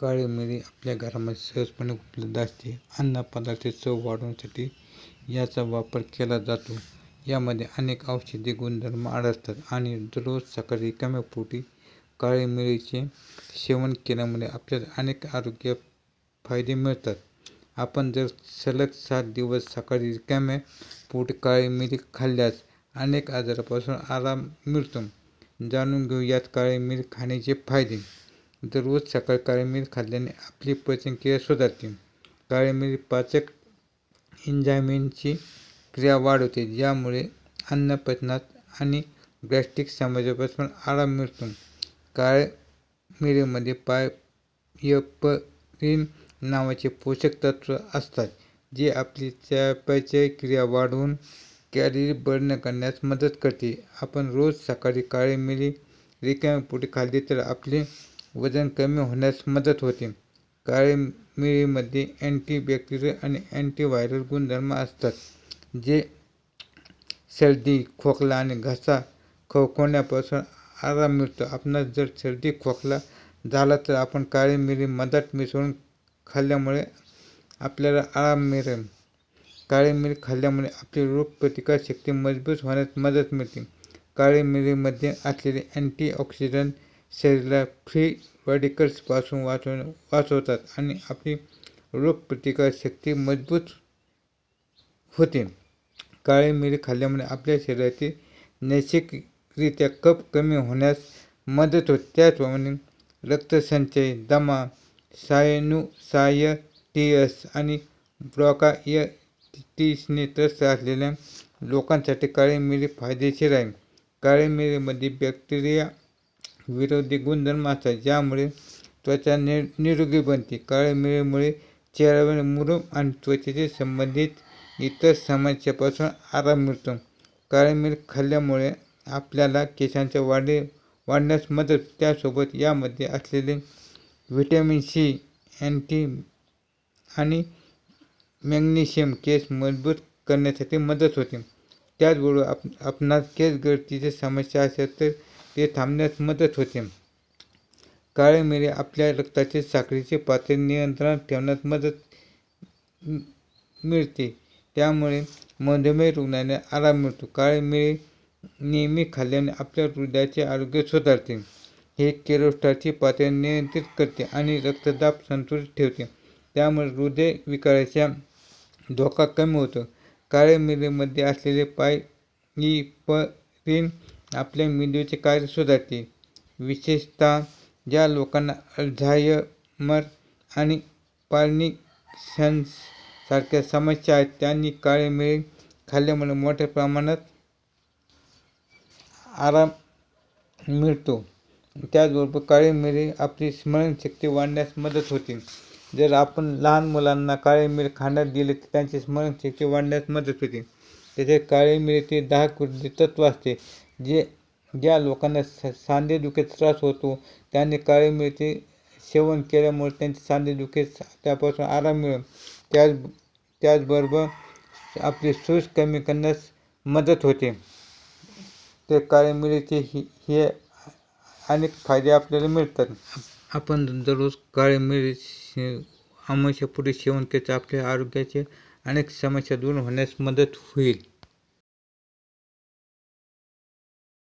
काळी मिरी आपल्या घरामध्ये सहजपणे उपलब्ध असते. अन्नपदार्थ चव वाढवण्यासाठी याचा वापर केला जातो. यामध्ये अनेक औषधी गुणधर्म आढळतात आणि दररोज सकाळी रिकाम्या पोटी काळी मिरीचे सेवन केल्यामुळे आपल्याला अनेक आरोग्य फायदे मिळतात. आपण जर सलग सात दिवस सकाळी रिकाम्या पोटी काळी मिरी खाल्ल्यास अनेक आजारापासून आराम मिळतो. जाणून घेऊ यात काळी मिरी खाण्याचे फायदे. दररोज सकाळी काळी मिरी खाल्ल्याने आपली पचनक्रिया सुधारते. काळी मिरी पाचक एन्झाईमची क्रिया वाढवते ज्यामुळे अन्न पचनात आणि गॅस्ट्रिक समस्येपासून आराम मिळतो. काळ्या मिरीमध्ये पायपरिन नावाचे पोषक तत्व असतात जे आपली चयापचय क्रिया वाढवून कॅलरी बर्न करण्यास मदत करते. आपण रोज सकाळी काळी मिरी रिकाम्या पोटी खाल्ली तर आपले वजन कमी होण्यास मदत होते. काळी मिरीमध्ये अँटीबॅक्टेरियल आणि अँटीव्हायरल गुणधर्म असतात जे सर्दी खोकला आणि घसा खवखवण्यापासून आराम मिळतो. आपणास जर सर्दी खोकला झाला तर आपण काळी मिरी मधात मिसळून खाल्ल्यामुळे आपल्याला आराम मिळेल. काळी मिरी खाल्ल्यामुळे आपली रोगप्रतिकारशक्ती मजबूत होण्यास मदत मिळते. काळी मिरीमध्ये असलेले अँटीऑक्सिडंट शरीराला फ्री रॅडिकल्सपासून वाचवण वाचवतात आणि आपली रोगप्रतिकारशक्ती मजबूत होते. काळे मिरी खाल्ल्यामुळे आपल्या शरीरातील नैसर्गिकरित्या कप कमी होण्यास मदत होते. त्याचप्रमाणे रक्तसंचय दमा सायनुसायटिस आणि ब्रॉंकायटिसने त्रस्त असलेल्या लोकांसाठी काळी मिरी फायदेशीर आहे. काळी मिरीमध्ये बॅक्टेरिया विरोधी गुणधर्म असतात ज्यामुळे त्वचा नि निरोगी बनते. काळी चेहऱ्यावर मुरूम आणि त्वचेशी संबंधित इतर समस्यापासून आराम मिळतो. काळी खाल्ल्यामुळे आपल्याला केसांच्या वाढी वाढण्यास मदत त्यासोबत यामध्ये असलेले व्हिटॅमिन सी अँटी आणि मॅग्नेशियम केस मजबूत करण्यासाठी मदत होते. त्याचबरोबर आप आपणास केस गळतीची समस्या असेल तर ते थांबण्यास मदत होते. काळे मिरी आपल्या रक्ताचे साखरेचे पातळी नियंत्रणात ठेवण्यास मदत मिळते. त्यामुळे मधुमेह रुग्णांना आराम मिळतो. काळे मिरी नेहमी खाल्ल्याने आपल्या हृदयाचे आरोग्य सुधारते. हे केरोस्टारची पातळी नियंत्रित करते आणि रक्तदाब संतुलित ठेवते. त्यामुळे हृदय विकाराचा धोका कमी होतो. काळ्या मिरीमध्ये असलेले पाय पायपरिन आपल्या मेंदूचे कार्य सुधारते. विशेषतः ज्या लोकांना अल्झायमर आणि पार्किन्सन्स सारख्या समस्या आहेत त्यांनी काळी मिरी खाल्ल्यामुळे मोठ्या प्रमाणात आराम मिळतो. त्याचबरोबर काळी मिरी आपली स्मरणशक्ती वाढण्यास मदत होते. जर आपण लहान मुलांना काळी मिरी खाण्यात दिले तर त्यांची स्मरणशक्ती वाढण्यास मदत होते. त्याचे काळी मिरीचे दहा कृती तत्व असते. जे ज्या लोकांना स सांधेदुखीचा त्रास होतो त्यांनी काळी मिरची सेवन केल्यामुळे त्यांची सांधेदुखी त्यापासून आराम मिळेल. त्याच त्याचबरोबर आपली सूज कमी करण्यास मदत होते. ते काळी मिरीचे ही हे अनेक फायदे आपल्याला मिळतात. आपण दररोज काळी मिरी आमाशयापोटी सेवन केले आपल्या आरोग्याचे अनेक समस्या दूर होण्यास मदत होईल.